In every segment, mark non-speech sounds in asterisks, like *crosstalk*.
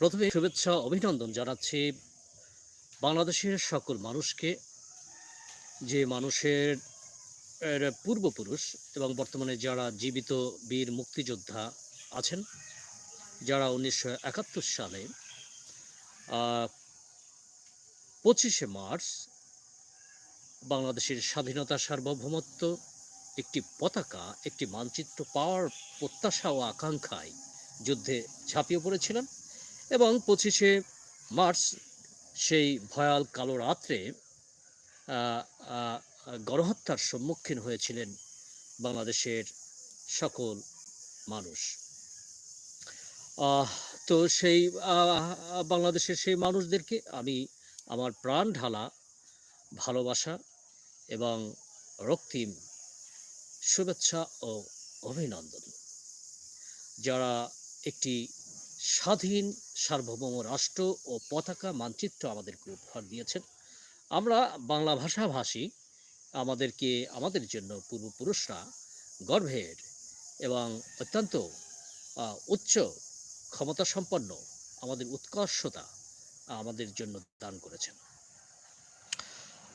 প্রথমে শুভেচ্ছা, অভিনন্দন জানাচ্ছি বাংলাদেশের সকল মানুষকে, যে মানুষের পূর্বপুরুষ এবং বর্তমানে যারা জীবিত বীর মুক্তিযোদ্ধা আছেন, যারা উনিশশো একাত্তর সালে পঁচিশে মার্চ বাংলাদেশের স্বাধীনতা সার্বভৌমত্ব একটি পতাকা, একটি মানচিত্র পাওয়ার প্রত্যাশা ও আকাঙ্ক্ষায় যুদ্ধে ঝাঁপিয়ে পড়েছিলেন। এবং পঁচিশে মার্চ সেই ভয়াল কালো রাত্রে গণহত্যার সম্মুখীন হয়েছিলেন বাংলাদেশের সকল মানুষ। তো সেই বাংলাদেশের সেই মানুষদেরকে আমি আমার প্রাণ ঢালা ভালোবাসা এবং রক্তিম শুভেচ্ছা ও অভিনন্দন। যারা একটি স্বাধীন, সার্বভৌম রাষ্ট্র ও পতাকা মানচিত্র আমাদেরকে উপহার দিয়েছেন। আমরা বাংলা ভাষাভাষী, আমাদেরকে, আমাদের জন্য পূর্বপুরুষরা গর্ভের এবং অত্যন্ত উচ্চ ক্ষমতা সম্পন্ন আমাদের উৎকর্ষতা আমাদের জন্য দান করেছেন।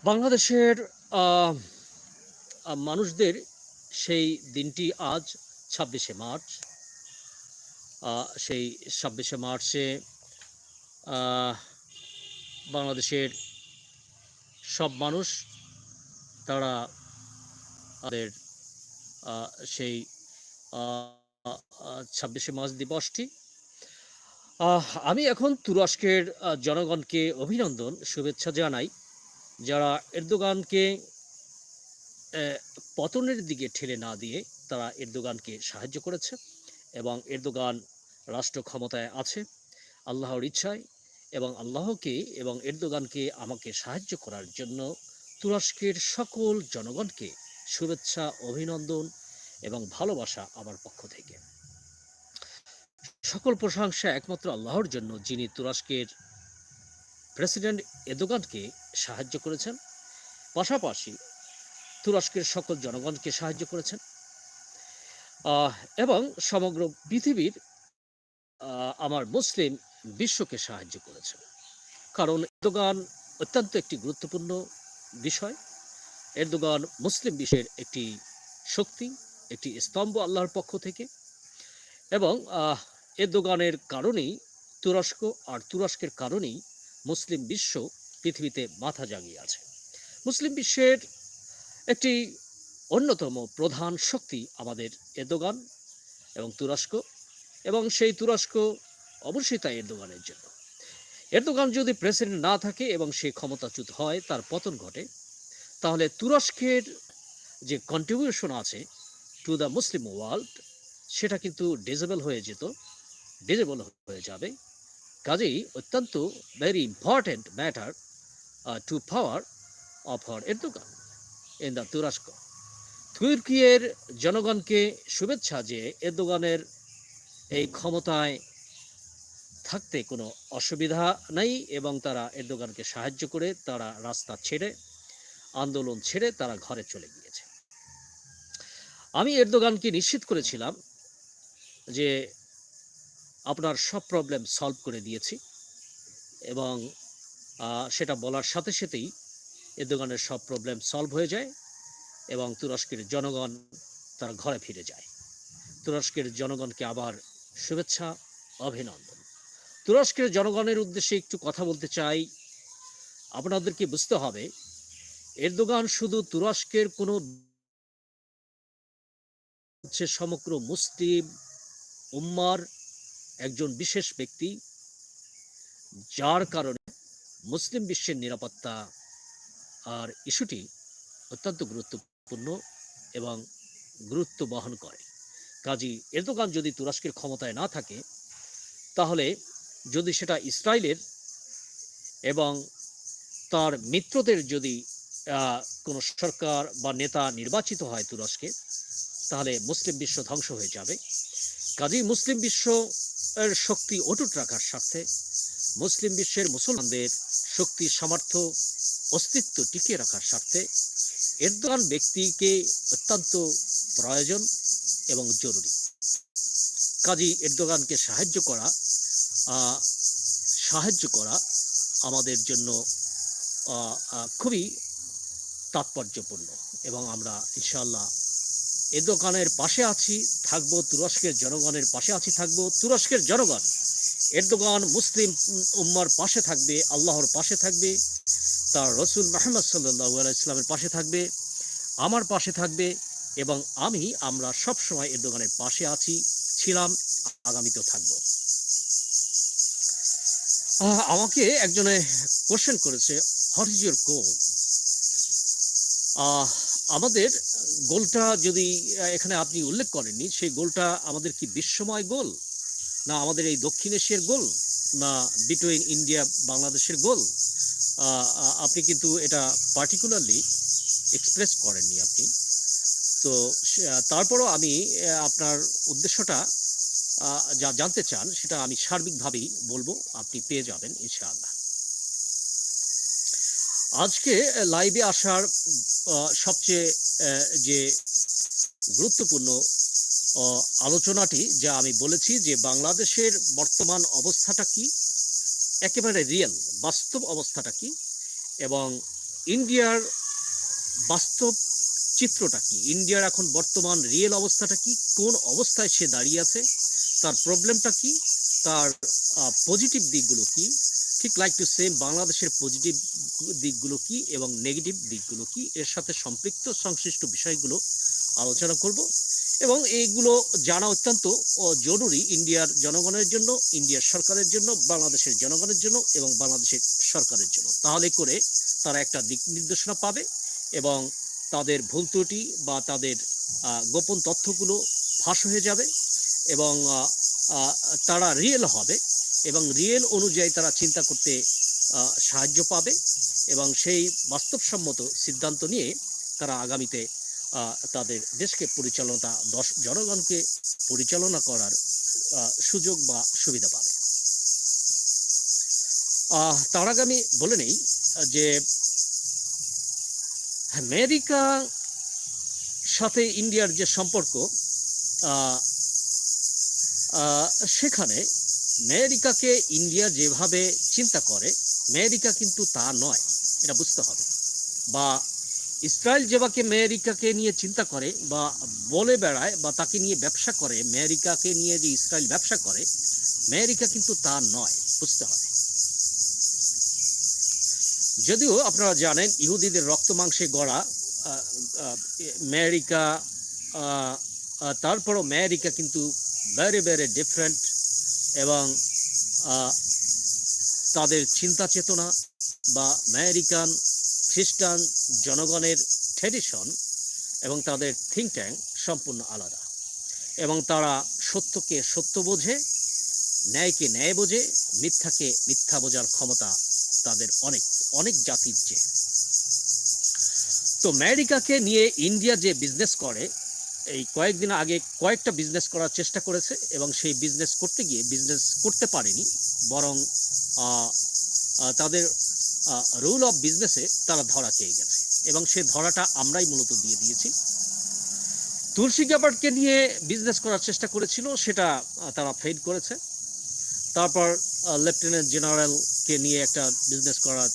বাংলাদেশের মানুষদের সেই দিনটি আজ ছাব্বিশে মার্চ সেই ছাব্বিশে মার্চে বাংলাদেশের সব মানুষ তারা তাদের সেই ছাব্বিশে মার্চ দিবসটি আমি এখন তুরস্কের জনগণকে অভিনন্দন, শুভেচ্ছা জানাই, যারা এরদোগানকে পতনের দিকে ঠেলে না দিয়ে তারা এরদোগানকে সাহায্য করেছে। এবং এরদোগান রাষ্ট্র ক্ষমতায় আছে, আল্লাহর ইচ্ছায় এবং আল্লাহকে এবং এরদোগানকে আমাকে সাহায্য করার জন্য তুরস্কের সকল জনগণকে শুভেচ্ছা, অভিনন্দন এবং ভালোবাসা আমার পক্ষ থেকে। সকল প্রশংসা একমাত্র আল্লাহর জন্য, যিনি তুরস্কের প্রেসিডেন্ট এদোগানকে সাহায্য করেছেন। পাশাপাশি তুরস্কের সকল জনগণকে সাহায্য করেছেন। এবং সমগ্র পৃথিবীর আমার মুসলিম বিশ্বকে সাহায্য করেছে। কারণ এরদোগান অত্যন্ত একটি গুরুত্বপূর্ণ বিষয়। এরদোগান মুসলিম বিশ্বের একটি শক্তি, একটি স্তম্ভ আল্লাহর পক্ষ থেকে। এবং এরদোগানের কারণেই, তুরস্ক আর তুরস্কের কারণেই মুসলিম বিশ্ব পৃথিবীতে মাথা জাগিয়ে আছে। মুসলিম বিশ্বের একটি অন্যতম প্রধান শক্তি আমাদের এরদোগান এবং তুরস্ক এবং সেই তুরস্ক অবশ্যই তাই এরদোগানের জন্য। এরদোগান যদি প্রেসিডেন্ট না থাকে এবং সে ক্ষমতাচ্যুত হয়, তার পতন ঘটে, তাহলে তুরস্কের যে কন্ট্রিবিউশন আছে টু দ্য মুসলিম ওয়ার্ল্ড সেটা কিন্তু ডিজেবল হয়ে যেত ডিজেবল হয়ে যাবে। কাজেই অত্যন্ত very important matter to power of her Erdogan in the তুরস্ক। তুর্কিয়ের জনগণকে শুভেচ্ছা যে এরদোগানের এই ক্ষমতায় থাকতে কোনো অসুবিধা নেই এবং তারা এরদোগানকে সাহায্য করে তারা রাস্তা ছেড়ে, আন্দোলন ছেড়ে তারা ঘরে চলে গিয়েছে। আমি এরদোগানকে নিশ্চিত করেছিলাম যে আপনার সব প্রবলেম সলভ করে দিয়েছি এবং সেটা বলার সাথে সাথেই এরদোগানের সব প্রবলেম সলভ হয়ে যায়। এবং তুরস্কের জনগণ তার ঘরে ফিরে যায়। তুরস্কের জনগণকে আবার শুভেচ্ছা, অভিনন্দন। তুরস্কের জনগণের উদ্দেশ্যে একটু কথা বলতে চাই। আপনাদেরকে বুঝতে হবে, এরদোগান শুধু তুরস্কের কোনো হচ্ছে সমগ্র মুসলিম উম্মার একজন বিশেষ ব্যক্তি, যার কারণে মুসলিম বিশ্বের নিরাপত্তা আর ইস্যুটি অত্যন্ত গুরুত্বপূর্ণ। এবং গুরুত্ব বহন করে। কাজী এরদোগান যদি তুরস্কের ক্ষমতায় না থাকে, তাহলে যদি সেটা ইসরায়েলের এবং তার মিত্রদের যদি কোনো সরকার বা নেতা নির্বাচিত হয় তুরস্কে, তাহলে মুসলিম বিশ্ব ধ্বংস হয়ে যাবে। কাজেই মুসলিম বিশ্ব এর শক্তি অটুট রাখার স্বার্থে মুসলিম বিশ্বের মুসলমানদের শক্তি, সামর্থ্য, অস্তিত্ব টিকিয়ে রাখার স্বার্থে এরদোয়ান ব্যক্তিকে অত্যন্ত প্রয়োজন এবং জরুরি। কাজী এরদোগানকে সাহায্য করা সাহায্য করা আমাদের জন্য খুবই তাৎপর্যপূর্ণ এবং আমরা ইনশাল্লাহ এ দোকানের পাশে আছি, থাকব তুরস্কের জনগণের পাশে আছি, থাকব তুরস্কের জনগণ। এরদোগান মুসলিম উম্মার পাশে থাকবে, আল্লাহর পাশে থাকবে। তার রসুল মাহমদ সাল্লাহ ইসলামের পাশে থাকবে, আমার পাশে থাকবে এবং আমি, আমরা সব সময় এর দোকানের পাশে আছি, ছিলাম, আগামীতেও থাকব। আমাকে একজনে কোশ্চেন করেছে হোয়াট ইজ ইউর গোল আমাদের গোলটা যদি এখানে আপনি উল্লেখ করেননি, সেই গোলটা আমাদের কি বিশ্বময় গোল না আমাদের এই দক্ষিণ এশিয়ার গোল না বিটুইন ইন্ডিয়া বাংলাদেশের গোল আপনি কিন্তু এটা পার্টিকুলারলি এক্সপ্রেস করেননি আপনি। তো তারপরও আমি আপনার উদ্দেশ্যটা যা জানতে চান, সেটা আমি সার্বিকভাবেই বলব, আপনি পেয়ে যাবেন, ইনশাআল্লাহ। আজকে লাইভে আসার সবচেয়ে যে গুরুত্বপূর্ণ আলোচনাটি, যা আমি বলেছি যে বাংলাদেশের বর্তমান অবস্থাটা কি একেবারে রিয়েল বাস্তব অবস্থাটা কি এবং ইন্ডিয়ার বাস্তব চিত্রটা কি? ইন্ডিয়ার এখন বর্তমান রিয়েল অবস্থাটা কি? কোন অবস্থায় সে দাঁড়িয়ে আছে? তার প্রবলেমটা কি? তার পজিটিভ দিকগুলো কি? ঠিক লাইক টু সেম বাংলাদেশের পজিটিভ দিকগুলো কি এবং নেগেটিভ দিকগুলো কি? এর সাথে সম্পৃক্ত সংশ্লিষ্ট বিষয়গুলো আলোচনা করব। এবং এইগুলো জানা অত্যন্ত জরুরি ইন্ডিয়ার জনগণের জন্য, ইন্ডিয়ার সরকারের জন্য, বাংলাদেশের জনগণের জন্য এবং বাংলাদেশের সরকারের জন্য। তাহলে করে তারা একটা দিক নির্দেশনা পাবে এবং তাদের ভুল ত্রুটি বা তাদের গোপন তথ্যগুলো ফাঁস হয়ে যাবে এবং তারা রিয়েল হবে এবং রিয়েল অনুযায়ী তারা চিন্তা করতে সাহায্য পাবে এবং সেই বাস্তবসম্মত সিদ্ধান্ত নিয়ে তারা আগামীতে তাদের দেশকে পরিচালনা দশ জনগণকে পরিচালনা করার সুযোগ বা সুবিধা পাবে। তার আগে আমি বলে নেই যে আমেরিকা সাথে ইন্ডিয়ার যে সম্পর্ক সেখানে আমেরিকাকে ইন্ডিয়া যেভাবে চিন্তা করে, আমেরিকা কিন্তু তা নয়, এটা বুঝতে হবে। বা ইসরায়েল যেভাবে আমেরিকাকে নিয়ে চিন্তা করে বা বলে বেড়ায় বা তাকে নিয়ে ব্যবসা করে আমেরিকাকে নিয়ে যে ইসরায়েল ব্যবসা করে আমেরিকা কিন্তু তা নয় বুঝতে হবে। যদিও আপনারা জানেন ইহুদিদের রক্ত মাংসে গড়া আহ, তারপরও আমেরিকা কিন্তু ভেরি ভেরি ডিফারেন্ট এবং তাদের চিন্তা চেতনা বা আমেরিকান খ্রিস্টান জনগণের ট্রেডিশন এবং তাদের থিঙ্ক ট্যাঙ্ক সম্পূর্ণ আলাদা। এবং তারা সত্যকে সত্য বোঝে, ন্যায়কে ন্যায় বোঝে, মিথ্যাকে মিথ্যা বোঝার ক্ষমতা তাদের অনেক অনেক জাতির চেয়ে। তো আমেরিকাকে নিয়ে ইন্ডিয়া যে বিজনেস করে, এই কয়েকদিন আগে কয়েকটা বিজনেস করার চেষ্টা করেছে এবং সেই বিজনেস করতে গিয়ে বিজনেস করতে পারেনি, বরং তাদের রুল অফ বিজনেসে তারা ধরা খেয়ে গেছে। এবং সে ধরাটা আমরাই মূলত দিয়ে দিয়েছি। তুলসী গ্যাবার্ডকে নিয়ে বিজনেস করার চেষ্টা করেছিল, সেটা তারা ফেল করেছে। তারপর লেফটেন্যান্ট জেনারেলকে নিয়ে একটা বিজনেস করার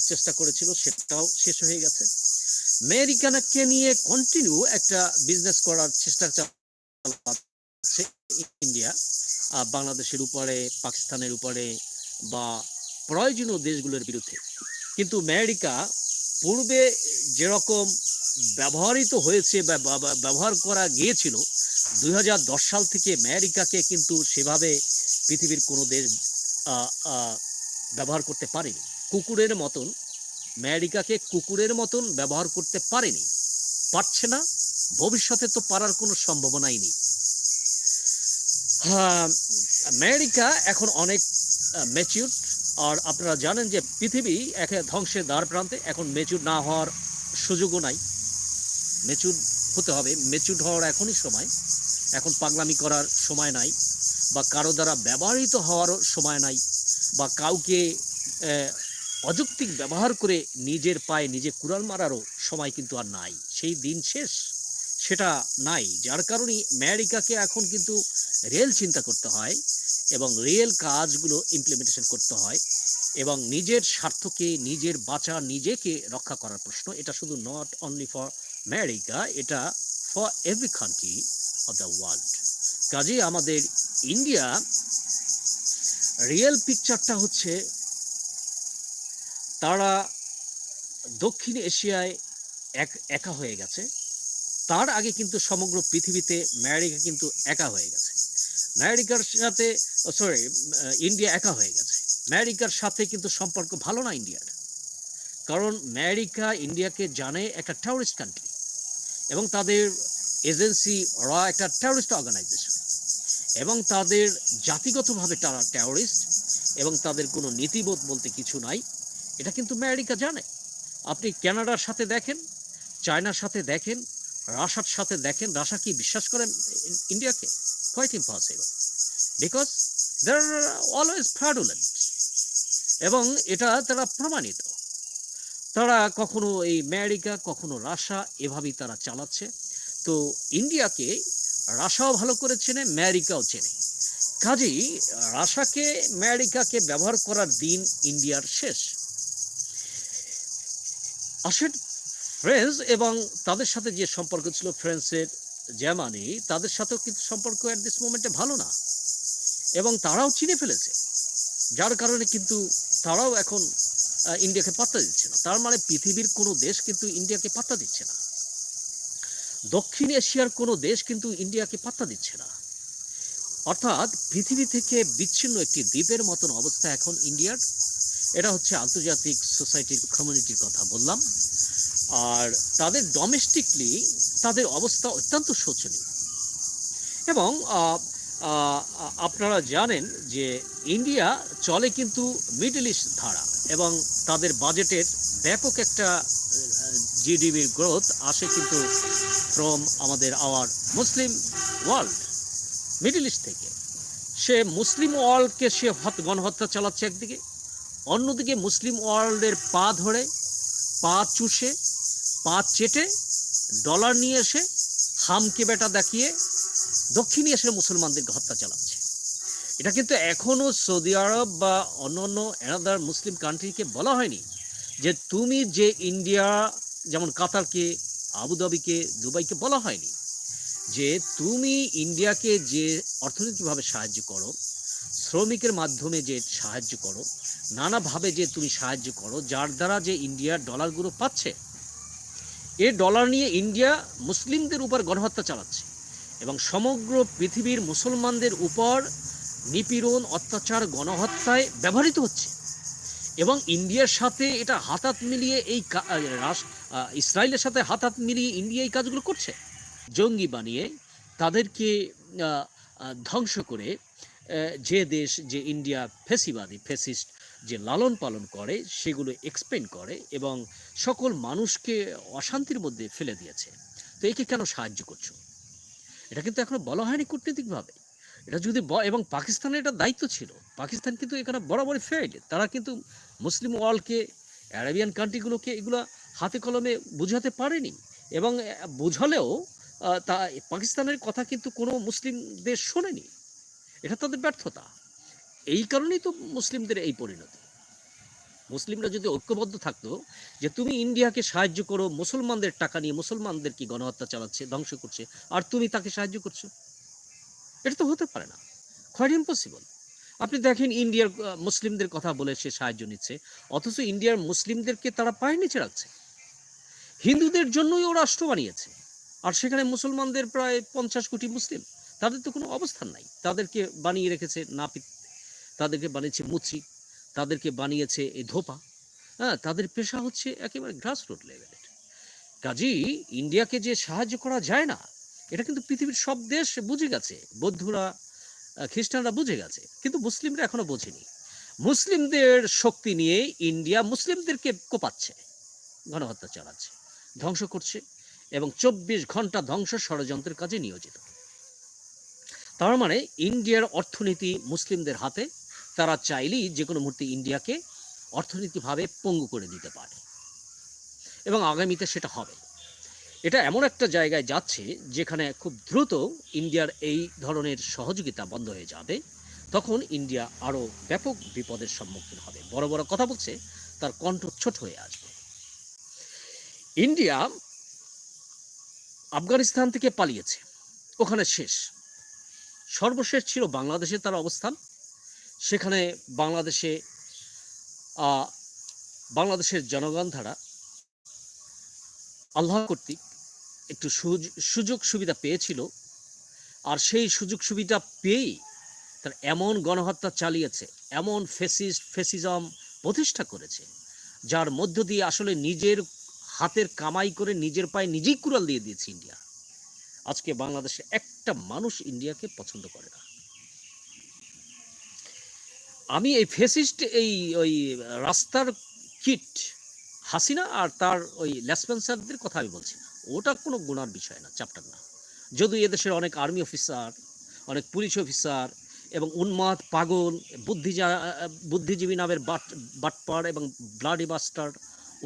চেষ্টা করেছিল, সেটাও শেষ হয়ে গেছে। আমেরিকানকে নিয়ে কন্টিনিউ একটা বিজনেস করার চেষ্টা চালাচ্ছে ইন্ডিয়া। বাংলাদেশের উপরে, পাকিস্তানের উপরে, বা প্রয়োজনীয় দেশগুলোর বিরুদ্ধে। কিন্তু আমেরিকা পূর্বে যেরকম ব্যবহৃত হয়েছে বা ব্যবহার করা গিয়েছিল দু হাজার দশ সাল থেকে আমেরিকাকে কিন্তু সেভাবে পৃথিবীর কোনো দেশ ব্যবহার করতে পারেনি। কুকুরের মতন, আমেরিকাকে কুকুরের মতন ব্যবহার করতে পারেনি। পারছে না, ভবিষ্যতে তো পারার কোনো সম্ভাবনাই নেই। হ্যাঁ আমেরিকা এখন অনেক ম্যাচিউর আর আপনারা জানেন যে পৃথিবী একে ধ্বংসের দ্বার প্রান্তে এখন মেচুর না হওয়ার সুযোগও নাই। মেচুর হতে হবে মেচুর হওয়ার এখনই সময়। এখন পাগলামি করার সময় নাই বা কারও দ্বারা ব্যবহৃত হওয়ারও সময় নাই বা কাউকে অযৌক্তিক ব্যবহার করে নিজের পায়ে নিজে কুড়াল মারারও সময় কিন্তু আর নাই। সেই দিন শেষ, সেটা নাই। যার কারণে আমেরিকাকে এখন কিন্তু রেল চিন্তা করতে হয়। এবং রিয়েল কাজগুলো ইমপ্লিমেন্টেশন করতে হয় এবং নিজের স্বার্থকে, নিজের বাঁচা নিজেকে রক্ষা করার প্রশ্ন। এটা শুধু নট অনলি ফর আমেরিকা এটা for every country of the world কাজেই আমাদের ইন্ডিয়া রিয়েল পিকচারটা হচ্ছে তারা দক্ষিণ এশিয়ায় এক, একা হয়ে গেছে। তার আগে কিন্তু সমগ্র পৃথিবীতে আমেরিকা কিন্তু একা হয়ে গেছে। আমেরিকার সাথে সরি ইন্ডিয়া একা হয়ে গেছে। আমেরিকার সাথে কিন্তু সম্পর্ক ভালো না ইন্ডিয়ার। কারণ আমেরিকা ইন্ডিয়াকে জানে একটা টেররিস্ট কান্ট্রি এবং তাদের এজেন্সি ওরা একটা টেররিস্ট অর্গানাইজেশন এবং তাদের জাতিগতভাবে তারা টেররিস্ট এবং তাদের কোনো নীতিবোধ বলতে কিছু নাই। এটা কিন্তু আমেরিকা জানে। আপনি কানাডার সাথে দেখেন, চায়নার সাথে দেখেন রাশার সাথে দেখেন রাশা কি বিশ্বাস করেন ইন্ডিয়াকে? Quite impossible because they are always fraudulent এবং এটা তারা প্রমাণিত। তারা কখনো এই আমেরিকা, কখনো রাশা এভাবেই তারা চালাচ্ছে। তো ইন্ডিয়াকে রাশাও ভালো করে চেনে, আমেরিকাও চেনে। কাজেই রাশাকে আমেরিকাকে ব্যবহার করার দিন ইন্ডিয়ার শেষ। আসেন ফ্রেন্স এবং তাদের সাথে যে সম্পর্ক ছিল ফ্রান্সের জার্মানি তাদের সাথেও কিন্তু সম্পর্ক অ্যাট দিস মোমেন্টে ভালো না। এবং তারাও চিনে ফেলেছে। যার কারণে কিন্তু তারাও এখন ইন্ডিয়াকে পাত্তা দিচ্ছে না। তার মানে পৃথিবীর কোনো দেশ কিন্তু ইন্ডিয়াকে পাত্তা দিচ্ছে না। দক্ষিণ এশিয়ার কোনো দেশ কিন্তু ইন্ডিয়াকে পাত্তা দিচ্ছে না। অর্থাৎ পৃথিবী থেকে বিচ্ছিন্ন একটি দ্বীপের মতন অবস্থা এখন ইন্ডিয়ার এটা হচ্ছে আন্তর্জাতিক সোসাইটির কমিউনিটির কথা বললাম। আর তাদের ডোমেস্টিকলি তাদের অবস্থা অত্যন্ত শোচনীয়। এবং আপনারা জানেন যে ইন্ডিয়া চলে কিন্তু মিডল ইস্ট ধারা এবং তাদের বাজেটের ব্যাপক একটা জিডিপির গ্রোথ আসে কিন্তু ফ্রম আমাদের our Muslim world Middle East থেকে। সে মুসলিম ওয়ার্ল্ডকে সে হত- গণহত্যা চালাচ্ছে একদিকে, অন্যদিকে মুসলিম ওয়ার্ল্ডের পা ধরে, পা চুষে চেটে ডলার নিয়ে এসে হামকে বেটা দেখিয়ে দক্ষিণ এশিয়ার মুসলমানদেরকে হত্যা চালাচ্ছে। এটা কিন্তু এখনও সৌদি আরব বা অন্যান্য অ্যানাদার মুসলিম কান্ট্রিকে বলা হয়নি যে তুমি যে ইন্ডিয়া, যেমন কাতারকে, আবুধাবিকে, দুবাইকে বলা হয়নি যে তুমি ইন্ডিয়াকে যে অর্থনৈতিকভাবে সাহায্য করো, শ্রমিকের মাধ্যমে যে সাহায্য করো, নানাভাবে যে তুমি সাহায্য করো, যার দ্বারা যে ইন্ডিয়ার ডলারগুলো পাচ্ছে এ ডলার নিয়ে ইন্ডিয়া মুসলিমদের উপর গণহত্যা চালাচ্ছে এবং সমগ্র পৃথিবীর মুসলমানদের উপর নিপীড়ন, অত্যাচার, গণহত্যায় ব্যবহৃত হচ্ছে এবং ইন্ডিয়ার সাথে এটা হাতাত মিলিয়ে এই ইসরায়েলের সাথে হাতাত মিলিয়ে ইন্ডিয়া এই কাজগুলো করছে। জঙ্গি বানিয়ে তাদেরকে ধ্বংস করে যে দেশ, যে ইন্ডিয়া ফেসিবাদী, ফেসিস্ট যে লালন পালন করে, সেগুলো এক্সপ্লেন করে এবং সকল মানুষকে অশান্তির মধ্যে ফেলে দিয়েছে। তো একে কেন সাহায্য করছ? এটা কিন্তু এখনও বলা হয়নি কূটনীতিকভাবে। এটা যদি এবং পাকিস্তানের এটা দায়িত্ব ছিল। পাকিস্তান কিন্তু এখানে বরাবরই ফেড তারা কিন্তু মুসলিম ওয়ার্ল্ডকে অ্যারাবিয়ান কান্ট্রিগুলোকে এগুলো হাতে কলমে বোঝাতে পারেনি। এবং বোঝালেও তা, পাকিস্তানের কথা কিন্তু কোনো মুসলিম দেশ শোনেনি। এটা তাদের ব্যর্থতা। এই কারণেই তো মুসলিমদের এই পরিণতি। মুসলিমরা যদি ঐক্যবদ্ধ থাকতো যে তুমি ইন্ডিয়াকে সাহায্য করো, মুসলমানদের টাকা নিয়ে মুসলমানদের কি গণহত্যা চালাচ্ছে, ধ্বংস করছে, আর তুমি তাকে সাহায্য করছ? এটা তো হতে পারে না। কোয়াইট ইম্পসিবল আপনি দেখেন ইন্ডিয়ার মুসলিমদের কথা বলে সে সাহায্য নিচ্ছে, অথচ ইন্ডিয়ার মুসলিমদেরকে তারা পায়ের নিচে রাখছে। হিন্দুদের জন্যই ও রাষ্ট্র বানিয়েছে। আর সেখানে মুসলমানদের প্রায় পঞ্চাশ কোটি মুসলিম। তাদের তো কোনো অবস্থান নাই। তাদেরকে বানিয়ে রেখেছে নাপিত তাদেরকে বানিয়েছে মুচি, তাদেরকে বানিয়েছে এই ধোপা। হ্যাঁ তাদের পেশা হচ্ছে একেবারে গ্রাসরুট লেভেলের কাজেই ইন্ডিয়াকে যে সাহায্য করা যায় না, এটা কিন্তু পৃথিবীর সব দেশ বুঝে গেছে। বৌদ্ধরা খ্রিস্টানরা বুঝে গেছে, কিন্তু মুসলিমরা এখনও বোঝেনি। মুসলিমদের শক্তি নিয়ে ইন্ডিয়া মুসলিমদেরকে কোপাচ্ছে, গণহত্যা চালাচ্ছে, ধ্বংস করছে এবং চব্বিশ ঘণ্টা ধ্বংস ষড়যন্ত্রের কাজে নিয়োজিত। তার মানে ইন্ডিয়ার অর্থনীতি মুসলিমদের হাতে তারা চাইলেই যে কোনো মুহূর্তে ইন্ডিয়াকে অর্থনৈতিকভাবে পঙ্গু করে দিতে পারে। এবং আগামীতে সেটা হবে। এটা এমন একটা জায়গায় যাচ্ছে যেখানে খুব দ্রুত ইন্ডিয়ার এই ধরনের সহযোগিতা বন্ধ হয়ে যাবে। তখন ইন্ডিয়া আরও ব্যাপক বিপদের সম্মুখীন হবে। বড় বড় কথা বলছে, তার কণ্ঠ ছোট হয়ে আসবে। ইন্ডিয়া আফগানিস্তান থেকে পালিয়েছে। ওখানে শেষ। সর্বশেষ ছিল বাংলাদেশে তার অবস্থান। সেখানে বাংলাদেশে বাংলাদেশের জনগণ ধারা আল্লাহ কর্তৃক একটু সুযোগ সুবিধা পেয়েছিল। আর সেই সুযোগ সুবিধা পেয়েই তার এমন গণহত্যা চালিয়েছে, এমন ফেসিস্ট ফেসিজম প্রতিষ্ঠা করেছে, যার মধ্য দিয়ে আসলে নিজের হাতের কামাই করে নিজের পায়ে নিজেই কুড়াল দিয়ে দিয়েছে ইন্ডিয়া। আজকে বাংলাদেশে একটা মানুষ ইন্ডিয়াকে পছন্দ করে না। আমি এই ফেসিস্ট, এই ওই রাস্তার কিট হাসিনা আর তার ওই লেসপেন্সারদের কথা আমি বলছি না। ওটা কোনো গুণার বিষয় না চ্যাপ্টার না। যদিও এদেশের অনেক আর্মি অফিসার, অনেক পুলিশ অফিসার এবং উন্মাদ, পাগল, বুদ্ধিজা, বুদ্ধিজীবী নামের বাট, বাটপার এবং ব্লাডি বাস্টার,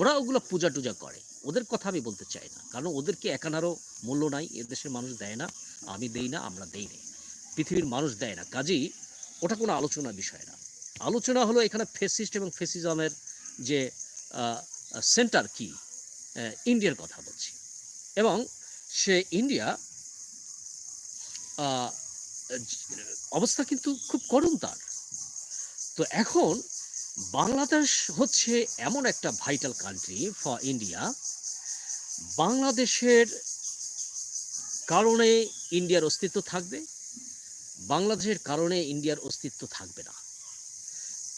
ওরা ওগুলো পূজা টুজা করে। ওদের কথা আমি বলতে চাই না, কারণ ওদেরকে একানারও মূল্য নাই, এদেশের মানুষ দেয় না, আমি দেই না, আমরা দেই না পৃথিবীর মানুষ দেয় না। কাজেই ওটা কোনো আলোচনার বিষয় না। আলোচনা হলো এখানে ফেসিস্ট এবং ফেসিজমের যে সেন্টার কি ইন্ডিয়ার কথা বলছি। এবং সে ইন্ডিয়া অবস্থা কিন্তু খুব করুণ তার। তো এখন বাংলাদেশ হচ্ছে এমন একটা ভাইটাল কান্ট্রি ফর ইন্ডিয়া বাংলাদেশের কারণে ইন্ডিয়ার অস্তিত্ব থাকবে, বাংলাদেশের কারণে ইন্ডিয়ার অস্তিত্ব থাকবে না।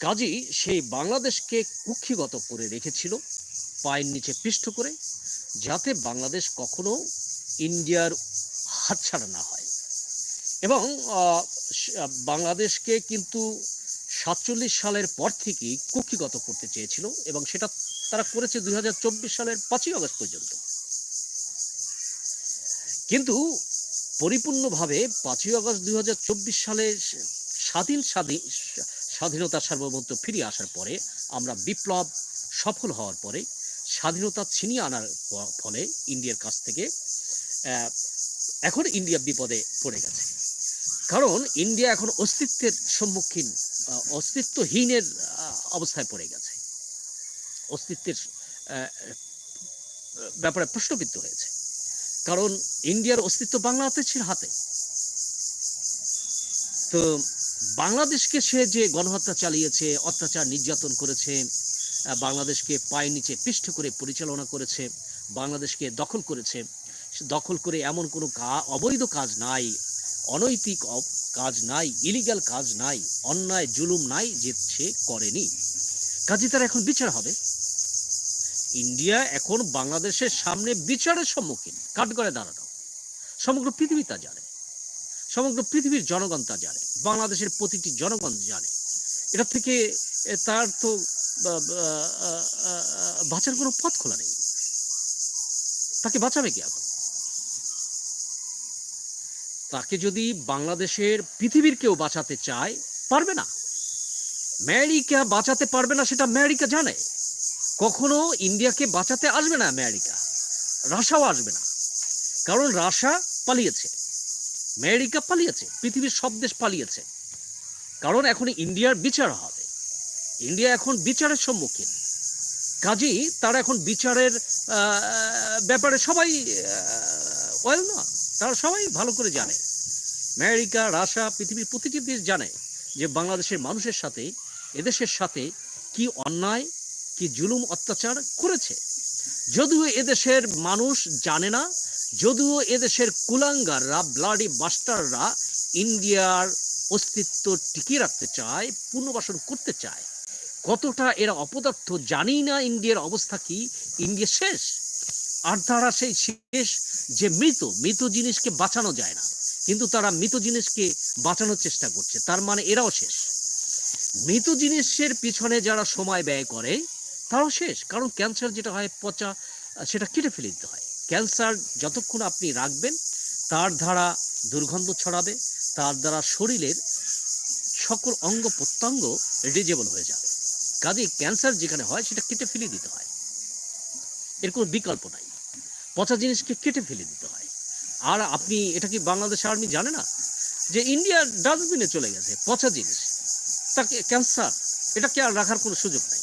কাজেই সেই বাংলাদেশকে কুক্ষিগত করে রেখেছিল, পায়ের নিচে পিষ্ট করে, যাতে বাংলাদেশ কখনো ইন্ডিয়ার হাতছাড়া না হয়। এবং বাংলাদেশকে কিন্তু সাতচল্লিশ সালের পর থেকেই কুক্ষিগত করতে চেয়েছিল এবং সেটা তারা করেছে দু হাজার চব্বিশ সালের পাঁচই আগস্ট পর্যন্ত। কিন্তু পরিপূর্ণভাবে পাঁচই আগস্ট দু হাজার চব্বিশ সালে স্বাধীন স্বাধীন স্বাধীনতা সার্বভৌমত্ব ফিরে আসার পরে আমরা বিপ্লব সফল হওয়ার পরে স্বাধীনতা ছিনিয়ে আনার ফলে ইন্ডিয়ার কাছ থেকে এখন ইন্ডিয়া বিপদে পড়ে গেছে। কারণ ইন্ডিয়া এখন অস্তিত্বের সম্মুখীন অস্তিত্বহীনের অবস্থায় পড়ে গেছে। অস্তিত্বের ব্যাপারে প্রশ্নবিদ্ধ হয়েছে। কারণ ইন্ডিয়ার অস্তিত্ব বাংলাদেশের হাতে। তো বাংলাদেশকে সে যে গণহত্যা চালিয়েছে, অত্যাচার নির্যাতন করেছে বাংলাদেশকে পায়ের নিচে পিষ্ট করে পরিচালনা করেছে, বাংলাদেশকে দখল করেছে দখল করে এমন কোনো অবৈধ কাজ নাই, অনৈতিক কাজ নাই, ইলিগাল কাজ নাই, অন্যায়, জুলুম নাই যে সে করেনি। কাজে তার এখন বিচার হবে। ইন্ডিয়া এখন বাংলাদেশের সামনে বিচারের সম্মুখীন। কাঠগড়ে দাঁড়ানো। সমগ্র পৃথিবী তা জানে। সমগ্র পৃথিবীর জনগণ তা জানে, বাংলাদেশের প্রতিটি জনগণ জানে। এটা থেকে তার তো বাঁচার কোনো পথ খোলা নেই। তাকে বাঁচাবে কি এখন? তাকে যদি বাংলাদেশের পৃথিবীর কেউ বাঁচাতে চায়, পারবে না। আমেরিকা বাঁচাতে পারবে না সেটা আমেরিকা জানে। কখনো ইন্ডিয়াকে বাঁচাতে আসবে না আমেরিকা। রাশাও আসবে না। কারণ রাশা পালিয়েছে। আমেরিকা পালিয়েছে, পৃথিবীর সব দেশ পালিয়েছে। কারণ এখন ইন্ডিয়ার বিচার হবে। ইন্ডিয়া এখন বিচারের সম্মুখীন। কাজেই তারা এখন বিচারের ব্যাপারে সবাই ওয়েল না তারা সবাই ভালো করে জানে। আমেরিকা, রাশিয়া, পৃথিবীর প্রতিটি দেশ জানে যে বাংলাদেশের মানুষের সাথে, এদেশের সাথে কি অন্যায়, কি জুলুম অত্যাচার করেছে। যদিও এদেশের মানুষ জানে না যদিও এদেশের কুলাঙ্গাররা ব্লাডি মাস্টাররা ইন্ডিয়ার অস্তিত্ব টিকিয়ে রাখতে চায়, পুনর্বাসন করতে চায়। কতটা এরা অপদার্থ জানি না ইন্ডিয়ার অবস্থা কি, ইন্ডিয়া শেষ? আর তারা সেই শেষ যে মৃত মৃত জিনিসকে বাঁচানো যায় না। কিন্তু তারা মৃত জিনিসকে বাঁচানোর চেষ্টা করছে, তার মানে এরাও শেষ। মৃত জিনিসের পিছনে যারা সময় ব্যয় করে, তারাও শেষ। কারণ ক্যান্সার যেটা হয়, পচা, সেটা কেটে ফেলে দিতে হয়। ক্যান্সার যতক্ষণ আপনি রাখবেন, তার দ্বারা দুর্গন্ধ ছড়াবে, তার দ্বারা শরীরের সকল অঙ্গ প্রত্যঙ্গ ডিজেবল হয়ে যাবে। কাজে ক্যান্সার যেখানে হয়, সেটা কেটে ফেলে দিতে হয়। এর কোনো বিকল্প নাই। পচা জিনিসকে কেটে ফেলে দিতে হয়। আর আপনি, এটা কি বাংলাদেশ আর্মি জানে না? যে ইন্ডিয়ার ডাস্টবিনে চলে গেছে পচা জিনিস, তাকে ক্যান্সার, এটাকে আর রাখার কোনো সুযোগ নাই।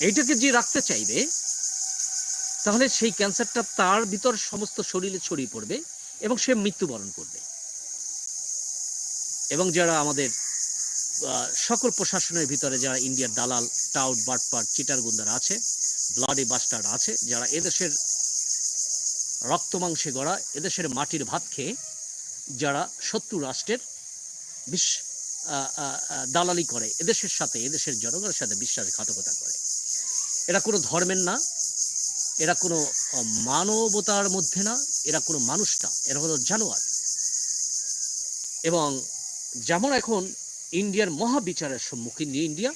এইটাকে যে রাখতে চাইবে তাহলে সেই ক্যান্সারটা তার ভিতর সমস্ত শরীরে ছড়িয়ে পড়বে এবং সে মৃত্যুবরণ করবে। এবং যারা আমাদের সকল প্রশাসনের ভিতরে যারা ইন্ডিয়ার দালাল, টাউট, বাটপাট চিটার গুন্দারা আছে, ব্লাডি বাস্টার আছে, যারা এদেশের রক্ত মাংসে গড়া, এদেশের মাটির ভাত খেয়ে যারা শত্রু রাষ্ট্রের বিশ দালালি করে, এদেশের সাথে, এদেশের জনগণের সাথে বিশ্বাসঘাতকতা করে। এরা কোনো ধর্মের না এরা কোনো মানবতার মধ্যে না, এরা কোনো মানুষ না এরা হলো জানোয়ার। এবং যেমন এখন ইন্ডিয়ার মহাবিচারের সম্মুখীন নিয়ে ইন্ডিয়া,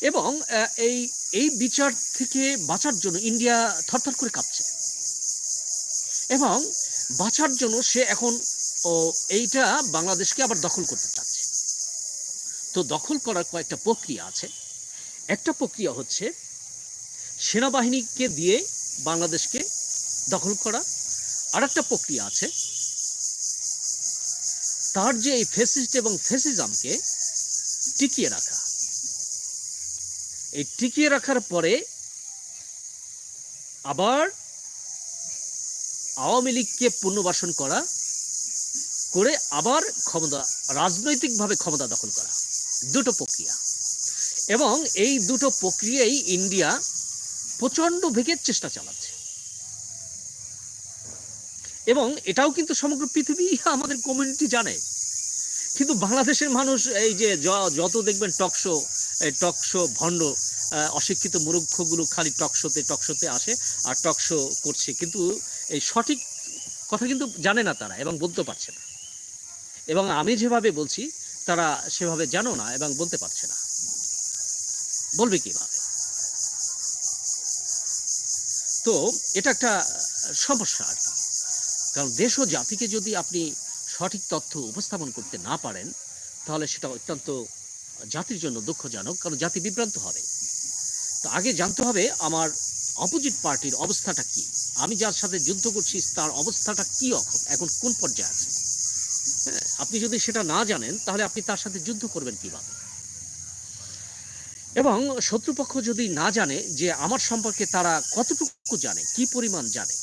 এবং এই এই বিচার থেকে বাঁচার জন্য ইন্ডিয়া থরথর করে কাঁপছে। এবং বাঁচার জন্য সে এখন, ও, এইটা বাংলাদেশকে আবার দখল করতে চাচ্ছে। তো দখল করার কয়েকটা প্রক্রিয়া আছে। একটা প্রক্রিয়া হচ্ছে সেনাবাহিনীকে দিয়ে বাংলাদেশকে দখল করা আর একটা প্রক্রিয়া আছে। তার যে এই ফেসিস্ট এবং ফেসিজমকে টিকিয়ে রাখা। এই টিকিয়ে রাখার পরে আবার আওয়ামী লীগকে পুনর্বাসন করা, করে আবার ক্ষমতা, রাজনৈতিকভাবে ক্ষমতা দখল করা। দুটো প্রক্রিয়া। এবং এই দুটো প্রক্রিয়াই ইন্ডিয়া প্রচণ্ড বেগের চেষ্টা চালাচ্ছে। এবং এটাও কিন্তু সমগ্র পৃথিবী *laughs* আমাদের কমিউনিটি জানে। কিন্তু বাংলাদেশের মানুষ এই যে যত দেখবেন টকশো টকশো ভণ্ড অশিক্ষিত মূর্খগুলো খালি টকশোতে টকশোতে আসে আর টকশো করছে। কিন্তু এই সঠিক কথা কিন্তু জানে না তারা এবং বলতে পারছে না। এবং আমি যেভাবে বলছি, তারা সেভাবে জানো না এবং বলতে পারছে না। বলবে কীভাবে? তো এটা একটা সমস্যা আর কি। কারণ দেশ ও জাতিকে যদি আপনি সঠিক তথ্য উপস্থাপন করতে না পারেন তাহলে সেটা অত্যন্ত জাতির জন্য দুঃখজনক কারণ জাতি বিভ্রান্ত হবে। তো আগে জানতে হবে আমার অপোজিট পার্টির অবস্থাটা কি। আমি যার সাথে যুদ্ধ করছি তার অবস্থাটা কি এখন? এখন কোন পর্যায়ে আছে? হ্যাঁ, আপনি যদি সেটা না জানেন তাহলে আপনি তার সাথে যুদ্ধ করবেন কীভাবে? এবং শত্রুপক্ষ যদি না জানে যে আমার সম্পর্কে তারা কতটুকু জানে কি পরিমাণ জানে